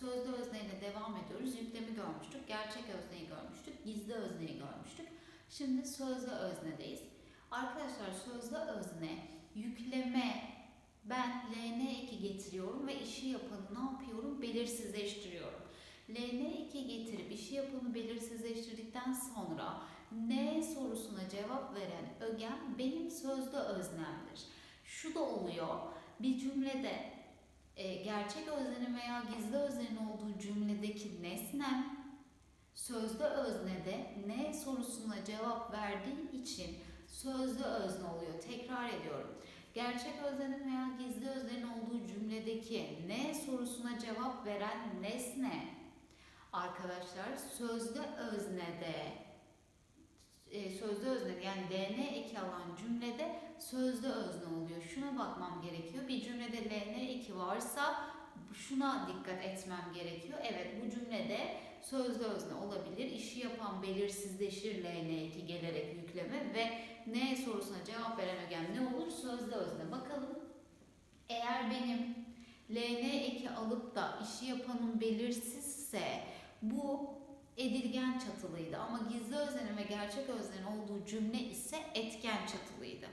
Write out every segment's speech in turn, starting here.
Sözlü özneyle devam ediyoruz. Yüklemi görmüştük, gerçek özneyi görmüştük, gizli özneyi görmüştük. Şimdi sözlü öznedeyiz. Arkadaşlar sözlü özne yükleme ben LN2 getiriyorum ve işi yapanı ne yapıyorum? Belirsizleştiriyorum. LN2 getirip işi yapanı belirsizleştirdikten sonra ne sorusuna cevap veren ögem benim sözlü öznemdir. Şu da oluyor. Bir cümlede e, gerçek öznenin veya gizli öznenin olduğu cümledeki nesnem sözlü öznede ne sorusuna cevap verdiği için sözlü özne oluyor. Tekrar ediyorum. Gerçek öznenin veya gizli öznenin olduğu cümledeki ne sorusuna cevap veren nesne arkadaşlar sözlü öznede e, sözlü özne yani DN eki alan cümlede sözlü özne oluyor. Şuna bakmam gerekiyor. Bir cümlede LN eki varsa şuna dikkat etmem gerekiyor. Evet bu cümlede sözlü özne olabilir. İşi yapan belirsizleşir LN2 gelerek yükleme ve ne sorusuna cevap veren ögem ne olur? Sözlü özne. Bakalım. Eğer benim LN eki alıp da işi yapanın belirsizse bu edilgen çatılıydı ama gizli öznenin ve gerçek öznenin olduğu cümle ise etken çatılıydı.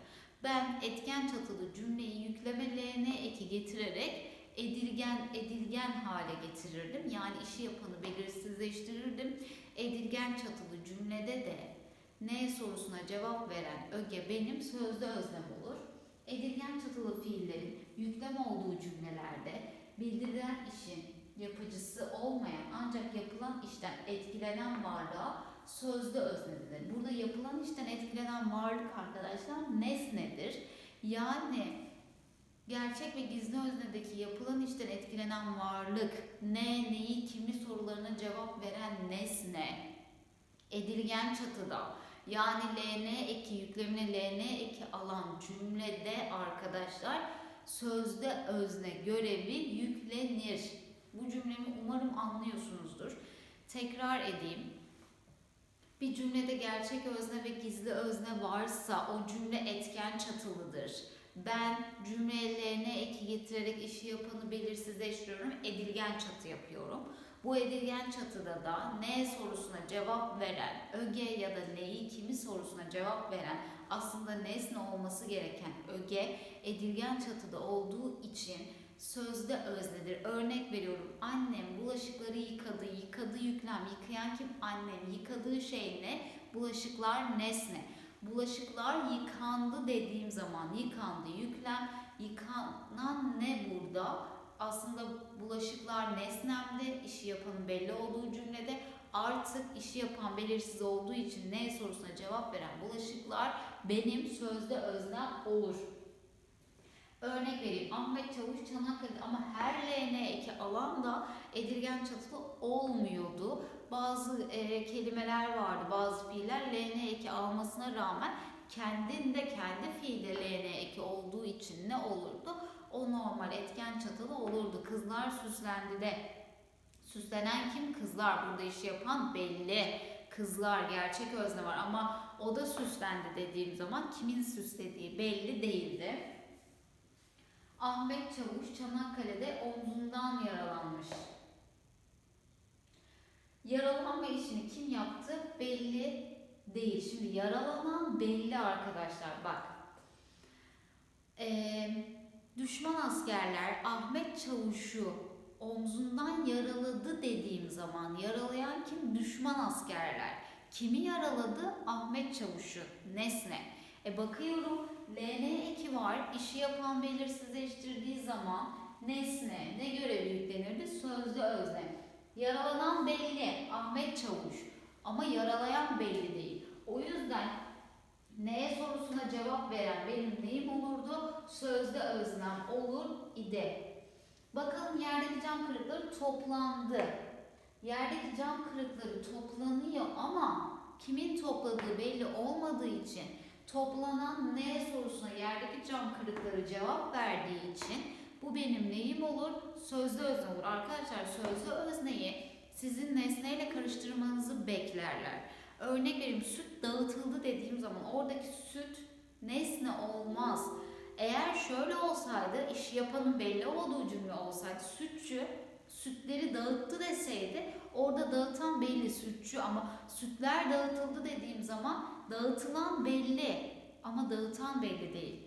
Ben etken çatılı cümleyi yükleme LN eki getirerek edilgen edilgen hale getirirdim. Yani işi yapanı belirsizleştirirdim. Edilgen çatılı cümlede de ne sorusuna cevap veren öge benim sözlü öznem olur. Edilgen çatılı fiillerin yüklem olduğu cümlelerde bildirilen işin yapıcısı olmayan ancak yapılan işten etkilenen varlığa sözlü öznedir. Burada yapılan işten etkilenen varlık arkadaşlar nesnedir. Yani gerçek ve gizli öznedeki yapılan işten etkilenen varlık ne, neyi, kimi sorularına cevap veren nesne edilgen çatıda yani LN eki yüklemine LN eki alan cümlede arkadaşlar sözde özne görevi yüklenir. Anlıyorsunuzdur. Tekrar edeyim. Bir cümlede gerçek özne ve gizli özne varsa o cümle etken çatılıdır. Ben cümlelerine eki getirerek işi yapanı belirsizleştiriyorum. Edilgen çatı yapıyorum. Bu edilgen çatıda da ne sorusuna cevap veren, öge ya da neyi kimi sorusuna cevap veren aslında nesne olması gereken öge edilgen çatıda olduğu için sözde öznedir. Örnek veriyorum. Annem bulaşıkları yıkadı. Yıkadı yüklem. Yıkayan kim? Annem. Yıkadığı şey ne? Bulaşıklar nesne. Bulaşıklar yıkandı dediğim zaman yıkandı yüklem. Yıkanan ne burada? Aslında bulaşıklar nesnemde. işi yapanın belli olduğu cümlede artık işi yapan belirsiz olduğu için ne sorusuna cevap veren bulaşıklar benim sözde öznem olur. Örnek vereyim. Ahmet Çavuş Çanakkale'de ama her LN eki alanda edilgen çatılı olmuyordu. Bazı e, kelimeler vardı, bazı fiiller LN eki almasına rağmen kendinde kendi fiili LN eki olduğu için ne olurdu? O normal etken çatılı olurdu. Kızlar süslendi de. Süslenen kim? Kızlar. Burada işi yapan belli. Kızlar gerçek özne var ama o da süslendi dediğim zaman kimin süslediği belli değildi. Ahmet Çavuş Çanakkale'de omzundan yaralanmış. Yaralanma işini kim yaptı belli değil. Şimdi yaralanan belli arkadaşlar bak. Ee, düşman askerler Ahmet Çavuş'u omzundan yaraladı dediğim zaman yaralayan kim? Düşman askerler. Kimi yaraladı? Ahmet Çavuş'u. Nesne. E bakıyorum LN eki var. İşi yapan belirsizleştirdiği zaman nesne ne görevi yüklenirdi? Sözlü özne. Yaralanan belli. Ahmet Çavuş. Ama yaralayan belli değil. O yüzden neye sorusuna cevap veren benim neyim olurdu? Sözde öznem olur idi. Bakalım yerdeki cam kırıkları toplandı. Yerdeki cam kırıkları toplanıyor ama kimin topladığı belli olmadığı için toplanan ne sorusuna yerdeki cam kırıkları cevap verdiği için bu benim neyim olur? Sözlü özne olur. Arkadaşlar sözlü özneyi sizin nesneyle karıştırmanızı beklerler. Örnek vereyim süt dağıtıldı dediğim zaman oradaki süt nesne olmaz. Eğer şöyle olsaydı iş yapanın belli olduğu cümle olsaydı sütçü sütleri dağıttı deseydi orada dağıtan belli sütçü ama sütler dağıtıldı dediğim zaman dağıtılan belli ama dağıtan belli değil.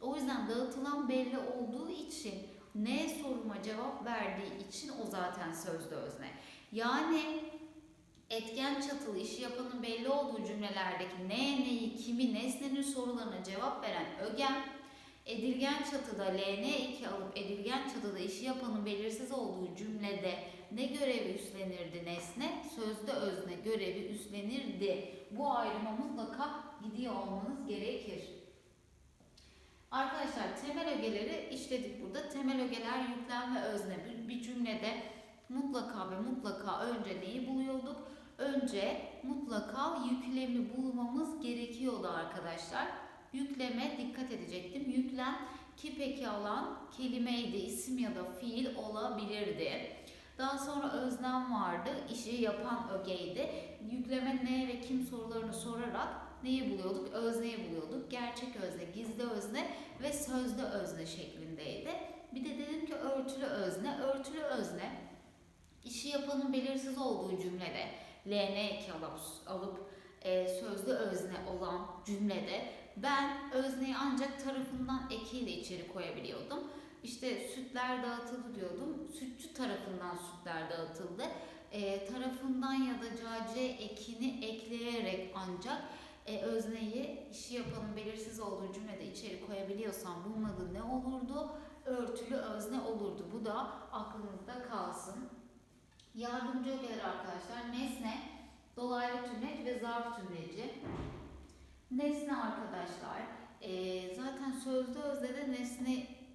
O yüzden dağıtılan belli olduğu için ne soruma cevap verdiği için o zaten sözde özne. Yani etken çatılı işi yapanın belli olduğu cümlelerdeki ne, neyi, kimi, nesnenin sorularına cevap veren ögem, edilgen çatıda LN2 alıp edilgen çatıda işi yapanın belirsiz olduğu cümlede ne görevi üstlenirdi nesne, sözde özne görevi üstlenirdi. Bu ayrıma mutlaka gidiyor olmanız gerekir. Arkadaşlar temel ögeleri işledik burada. Temel ögeler yüklem ve özne. Bir, bir cümlede mutlaka ve mutlaka önce neyi buluyorduk? Önce mutlaka yüklemi bulmamız gerekiyordu arkadaşlar. Yükleme dikkat edecektim. Yüklem ki peki alan kelimeydi, isim ya da fiil olabilirdi. Daha sonra özlem vardı, işi yapan ögeydi. Yükleme ne ve kim sorularını sorarak neyi buluyorduk? Özneyi buluyorduk. Gerçek özne, gizli özne ve sözde özne şeklindeydi. Bir de dedim ki örtülü özne. Örtülü özne işi yapanın belirsiz olduğu cümlede LN2 alıp, alıp e, sözlü özne olan cümlede ben özneyi ancak tarafından ekiyle içeri koyabiliyordum. İşte sütler dağıtıldı diyordum. Sütçü tarafından sütler dağıtıldı. E, tarafından ya da cace ekini ekleyerek ancak e, özneyi işi yapanın belirsiz olduğu cümlede içeri koyabiliyorsam bunun ne olurdu? Örtülü özne olurdu. Bu da aklınızda kalsın. Yardımcı ögeler arkadaşlar nesne, dolaylı tümleç ve zarf tümleci. Nesne arkadaşlar e, zaten sözlü özde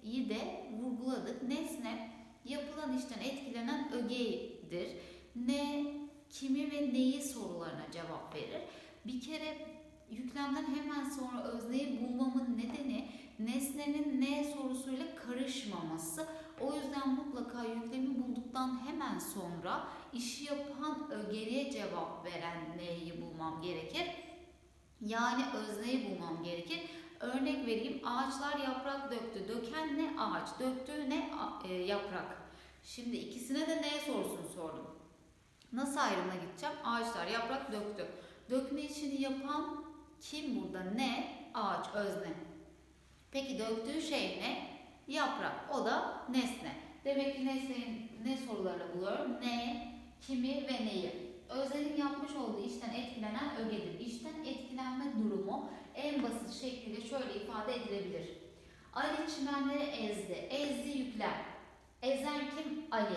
nesneyi de vurguladık. Nesne yapılan işten etkilenen ögedir. Ne, kimi ve neyi sorularına cevap verir. Bir kere yüklemden hemen sonra özneyi bulmamın nedeni nesnenin ne sorusuyla karışmaması. O yüzden mutlaka yüklemi bulduktan hemen sonra işi yapan ögeye cevap veren neyi bulmam gerekir. Yani özneyi bulmam gerekir. Örnek vereyim. Ağaçlar yaprak döktü. Döken ne ağaç? Döktüğü ne e, yaprak? Şimdi ikisine de ne sorusunu sordum. Nasıl ayrımına gideceğim? Ağaçlar yaprak döktü. Dökme işini yapan kim burada? Ne? Ağaç, özne. Peki döktüğü şey ne? Yaprak. O da nesne. Demek ki nesnenin ne sorularını buluyorum? Ne, kimi ve neyi? Öznenin yapmış olduğu işten etkilenen ögedir. İşten etkilenme durumu en basit şekliyle şöyle ifade edilebilir. Ali çimenleri ezdi. Ezdi yükler. Ezen kim? Ali.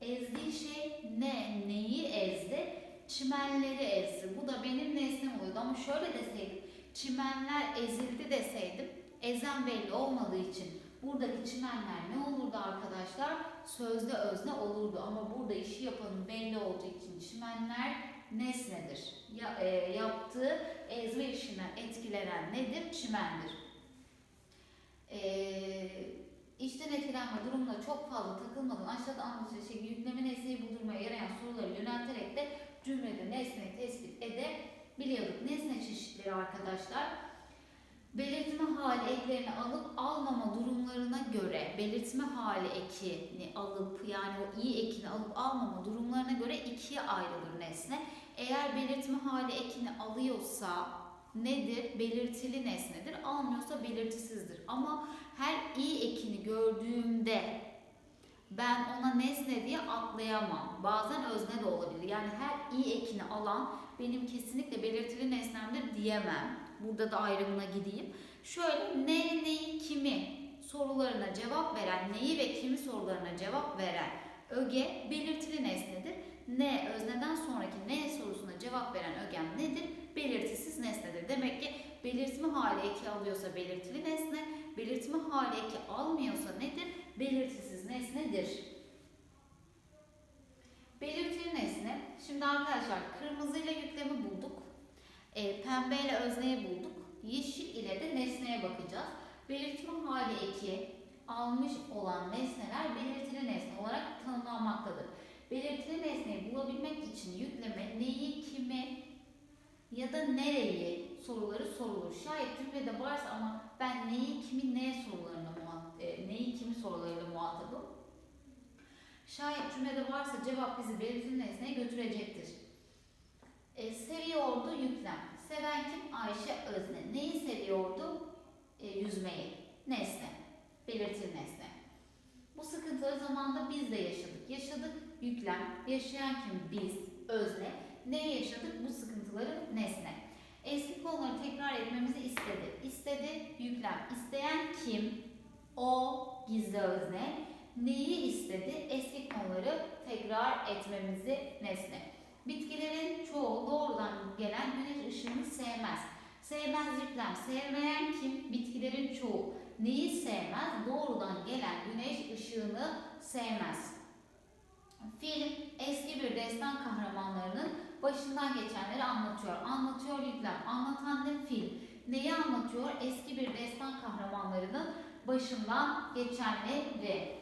Ezdiği şey ne? Neyi ezdi? Çimenleri ezdi. Bu da benim nesnem oluyordu ama şöyle deseydim. Çimenler ezildi deseydim. Ezen belli olmadığı için buradaki çimenler ne olurdu arkadaşlar? Sözde özne olurdu ama burada işi yapanın belli olduğu için çimenler nesnedir. Ya, e, yaptığı ezme işinden etkilenen nedir? Çimendir. E, işten etkilenme durumuna çok fazla takılmadan aşağıda anlatılan şey yükleme nesneyi buldurmaya yarayan soruları yönelterek de cümlede nesneyi tespit edebiliyorduk. Nesne çeşitleri arkadaşlar belirtme hali eklerini alıp almama durumlarına göre belirtme hali ekini alıp yani o i ekini alıp almama durumlarına göre ikiye ayrılır nesne. Eğer belirtme hali ekini alıyorsa nedir? Belirtili nesnedir. Almıyorsa belirtisizdir. Ama her i ekini gördüğümde ben ona nesne diye atlayamam. Bazen özne de olabilir. Yani her i ekini alan benim kesinlikle belirtili nesnemdir diyemem. Burada da ayrımına gideyim. Şöyle ne, neyi, kimi sorularına cevap veren, neyi ve kimi sorularına cevap veren öge belirtili nesnedir. Ne özneden sonraki ne sorusuna cevap veren ögem nedir? Belirtisiz nesnedir. Demek ki belirtme hali eki alıyorsa belirtili nesne, belirtme hali eki almıyorsa nedir? Belirtisiz nesnedir. Belirtili nesne. Şimdi arkadaşlar kırmızıyla yüklemi bulduk. Özneyi bulduk. Yeşil ile de nesneye bakacağız. Belirtme hali eki almış olan nesneler belirtili nesne olarak tanımlanmaktadır. Belirtili nesneyi bulabilmek için yükleme neyi, kimi ya da nereyi soruları sorulur. Şayet cümlede varsa ama ben neyi, kimi, ne sorularına e, neyi, kimi sorularıyla muhatabım. Şayet cümlede varsa cevap bizi belirtilen nesneye götürecektir. E, seviyordu yüklem. Seven kim? Ayşe özne. Neyi seviyordu? E, yüzmeyi. Nesne. Belirtil nesne. Bu sıkıntıları zamanında biz de yaşadık. Yaşadık yüklem. Yaşayan kim? Biz. Özne. Ne yaşadık? Bu sıkıntıları nesne. Eski konuları tekrar etmemizi istedi. İstedi yüklem. İsteyen kim? O gizli özne. Neyi istedi? Eski konuları tekrar etmemizi nesne. Bitkilerin çoğu doğrudan gelen güneş ışığını sevmez. Sevmez yüklem. Sevmeyen kim? Bitkilerin çoğu. Neyi sevmez? Doğrudan gelen güneş ışığını sevmez. Film eski bir destan kahramanlarının başından geçenleri anlatıyor. Anlatıyor yüklem. Anlatan ne film? Neyi anlatıyor? Eski bir destan kahramanlarının başından geçenleri.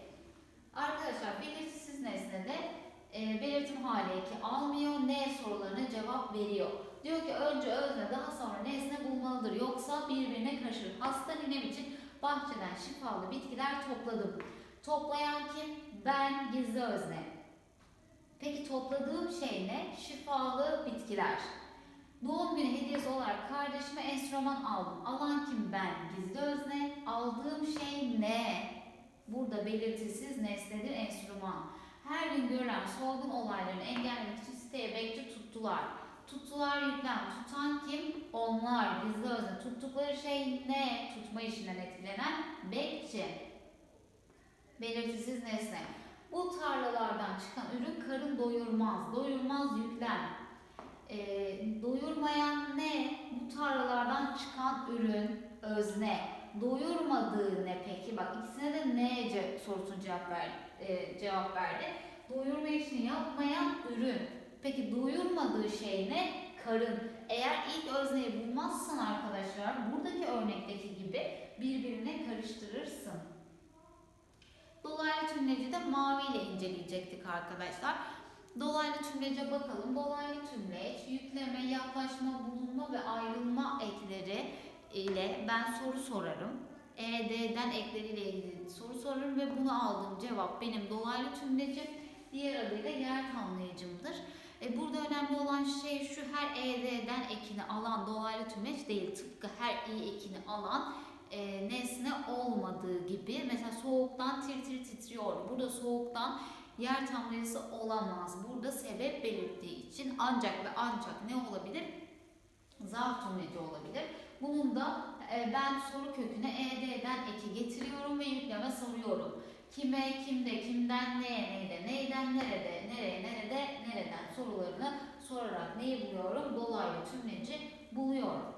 Arkadaşlar belirtisiz nesnede e, belirtim hali eki almıyor. Ne sorularına cevap veriyor. Diyor ki önce özne daha sonra nesne bulmalıdır. Yoksa birbirine karışır. Hasta ninem için bahçeden şifalı bitkiler topladım. Toplayan kim? Ben gizli özne. Peki topladığım şey ne? Şifalı bitkiler. Doğum günü hediyesi olarak kardeşime enstrüman aldım. Alan kim? Ben. Gizli özne. Aldığım şey ne? Burada belirtisiz nesnedir enstrüman. Her gün görülen solgun olaylarını engellemek için siteye bekçi tuttular. Tuttular yüklem. Tutan kim? Onlar. Gizli özne. Tuttukları şey ne? Tutma işinden etkilenen bekçi. Belirtisiz nesne. Bu tarlalardan çıkan ürün karın doyurmaz. Doyurmaz yüklem. Ee, doyurmayan ne? Bu tarlalardan çıkan ürün özne. Doyurmadığı ne peki? Bak ikisine de ne ce- sorusuna cevap ver, e, cevap verdi. Doyurma işini yapmayan ürün. Peki doyurmadığı şey ne? Karın. Eğer ilk özneyi bulmazsan arkadaşlar buradaki örnekteki gibi birbirine karıştırırsın. Dolaylı tümleci de mavi ile inceleyecektik arkadaşlar. Dolaylı tümlece bakalım. Dolaylı tümleç, yükleme, yaklaşma, bulunma ve ayrılma ekleri ile ben soru sorarım. ED'den ekleriyle ilgili soru sorarım ve bunu aldığım cevap benim dolaylı tümlecim. Diğer adıyla yer tamlayıcımdır. E, burada önemli olan şey şu her ED'den ekini alan dolaylı tümleç değil. Tıpkı her i ekini alan e, nesne olmadığı gibi mesela soğuktan tir tir titriyor. Burada soğuktan yer tamlayıcısı olamaz. Burada sebep belirttiği için ancak ve ancak ne olabilir? Zarf tümleci olabilir. Bunun da e, ben soru köküne ED'den eki getiriyorum ve yükleme soruyorum. Kime, kimde, kimden, neye, neyde, neyden, nerede, nereye, nerede, nereden sorularını sorarak neyi buluyorum? Dolaylı tümleci buluyorum.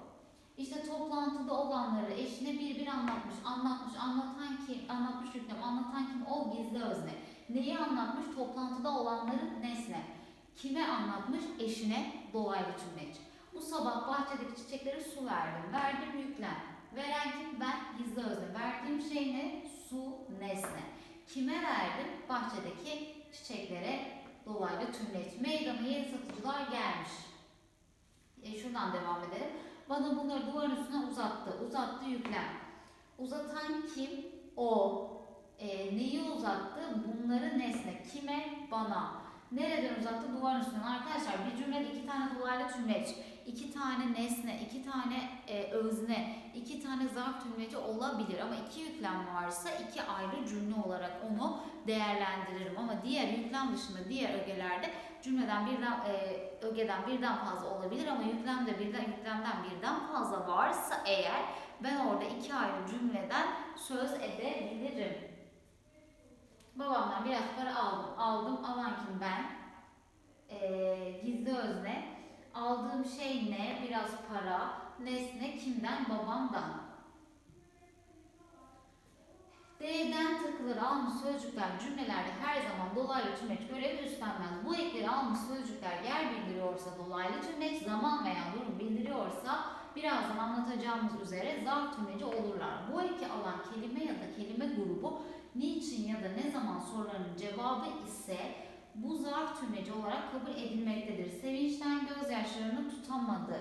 İşte toplantıda olanları eşine bir bir anlatmış, anlatmış, anlatan kim, anlatmış yüklem, anlatan kim, o gizli özne. Neyi anlatmış? Toplantıda olanları nesne. Kime anlatmış? Eşine dolaylı tümleç. Bu sabah bahçedeki çiçeklere su verdim. Verdim yüklem. Veren kim? Ben gizli özne. Verdiğim şey ne? Su, nesne. Kime verdim? Bahçedeki çiçeklere dolaylı tümleç. Meydana yeni satıcılar gelmiş. E, şuradan devam edelim. Bana bunları duvarın üstüne uzattı. Uzattı yüklem. Uzatan kim? O. E, neyi uzattı? Bunları nesne. Kime? Bana. Nereden uzattı? Duvarın üstünden. Arkadaşlar bir cümlede iki tane dolaylı tümleç, iki tane nesne, iki tane e, özne, iki tane zarf tümleci olabilir. Ama iki yüklem varsa iki ayrı cümle olarak onu değerlendiririm. Ama diğer yüklem dışında diğer ögelerde cümleden birden e, ögeden birden fazla olabilir ama yüklemde birden yüklemden birden fazla varsa eğer ben orada iki ayrı cümleden söz edebilirim. Babamdan biraz para aldım. Aldım alan kim ben? Ee, gizli özne. Aldığım şey ne? Biraz para. Nesne kimden? Babamdan. D'den takıları almış sözcükler cümlelerde her zaman dolaylı tümleç görevi üstlenmez. Bu ekleri almış sözcükler yer bildiriyorsa dolaylı tümleç, zaman veya durum bildiriyorsa birazdan anlatacağımız üzere zarf tümleci olurlar. Bu eki alan kelime ya da kelime grubu niçin ya da ne zaman sorularının cevabı ise bu zarf tümleci olarak kabul edilmektedir. Sevinçten gözyaşlarını tutamadı.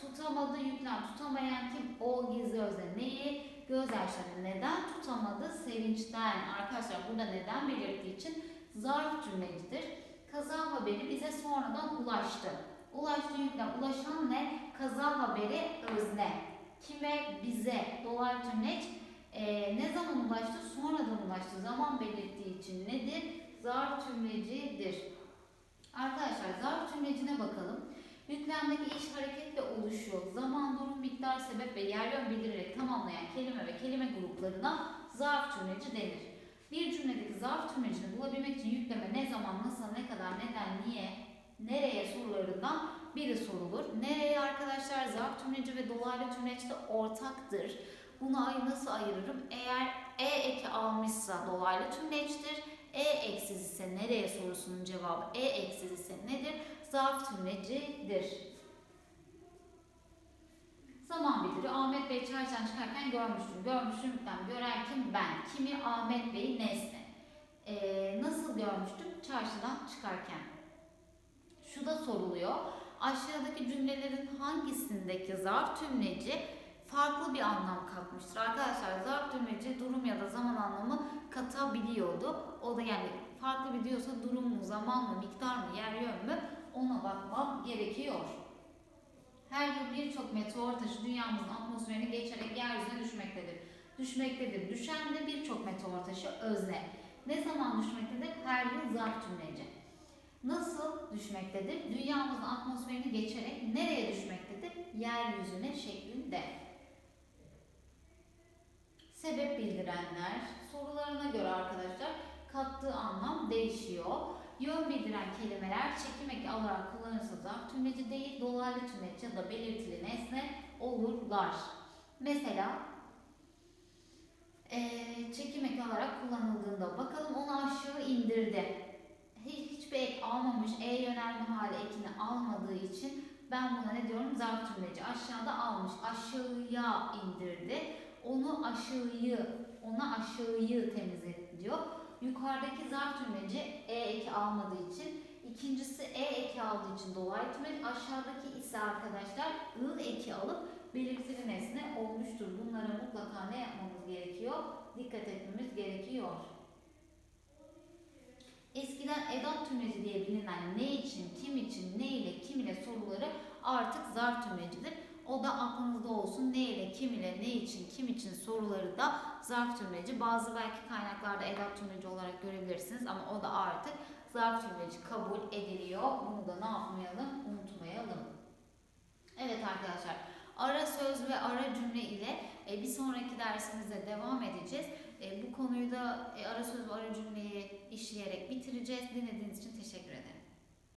Tutamadı yüklem. Tutamayan kim? O gizli özne. Neyi? Gözyaşlarını neden tutamadı? Sevinçten. Arkadaşlar burada neden belirttiği için zarf cümlecidir. Kaza haberi bize sonradan ulaştı. Ulaştı yüklem. Ulaşan ne? Kaza haberi özne. Kime? Bize. Dolaylı tümleç. Ee, ne zaman ulaştı? Sonradan ulaştı. Zaman belirttiği için nedir? Zarf tümlecidir. Arkadaşlar zarf tümlecine bakalım. Yüklemdeki iş hareketle oluşuyor. Zaman, durum, miktar, sebep ve yer yön bildirerek tamamlayan kelime ve kelime gruplarına zarf tümleci denir. Bir cümledeki zarf tümlecini bulabilmek için yükleme ne zaman, nasıl, ne kadar, neden, niye, nereye sorularından biri sorulur. Nereye arkadaşlar zarf tümleci ve dolaylı tümleç de ortaktır. Bunu nasıl ayırırım? Eğer e eki almışsa dolaylı tümleçtir. E eksiz ise nereye sorusunun cevabı e eksiz ise nedir? Zarf tümlecidir. Zaman bildiri. Ahmet Bey çarşıdan çıkarken görmüştüm. Ben. Gören kim? Ben. Kimi? Ahmet Bey nesne. Ee, nasıl görmüştüm? Çarşıdan çıkarken. Şu da soruluyor. Aşağıdaki cümlelerin hangisindeki zarf tümleci farklı bir anlam katmıştır? Arkadaşlar zarf tümleci durum ya da zaman anlamı katabiliyordu. O da yani farklı bir diyorsa durum mu, zaman mı, miktar mı, yer yön mü ona bakmam gerekiyor. Her yıl birçok meteor taşı dünyamızın atmosferini geçerek yeryüzüne düşmektedir. Düşmektedir. Düşen de birçok meteor taşı özne. Ne zaman düşmektedir? Her yıl zarf tümleci. Nasıl düşmektedir? Dünyamızın atmosferini geçerek nereye düşmektedir? Yeryüzüne şeklinde. Sebep bildirenler sorularına göre arkadaşlar kattığı anlam değişiyor. Yön bildiren kelimeler çekim eki alarak kullanırsa tümleci değil, dolaylı tümleç ya da belirtili nesne olurlar. Mesela eee çekim eki alarak kullanıldığında bakalım onu aşağı indirdi. Hiç, hiçbir ek almamış, e yönelme hali ekini almadığı için ben buna ne diyorum? Zarf tümleci. Aşağıda almış, aşağıya indirdi. Onu aşağıyı, ona aşağıyı temizledi diyor. Yukarıdaki zarf tümleci e eki almadığı için, ikincisi e eki aldığı için dolaylı tümleç, aşağıdaki ise arkadaşlar ı eki alıp belirtili nesne olmuştur. Bunlara mutlaka ne yapmamız gerekiyor? Dikkat etmemiz gerekiyor. Eskiden edat tümleci diye bilinen ne için, kim için, ne ile, kim ile soruları artık zarf tümlecidir. O da aklınızda olsun. Ne ile, kim ile, ne için, kim için soruları da zarf tümleci. Bazı belki kaynaklarda edat tümleci olarak görebilirsiniz ama o da artık zarf tümleci kabul ediliyor. Bunu da ne yapmayalım? Unutmayalım. Evet arkadaşlar. Ara söz ve ara cümle ile e, bir sonraki dersimizde devam edeceğiz. E, bu konuyu da e, ara söz ve ara cümleyi işleyerek bitireceğiz. Dinlediğiniz için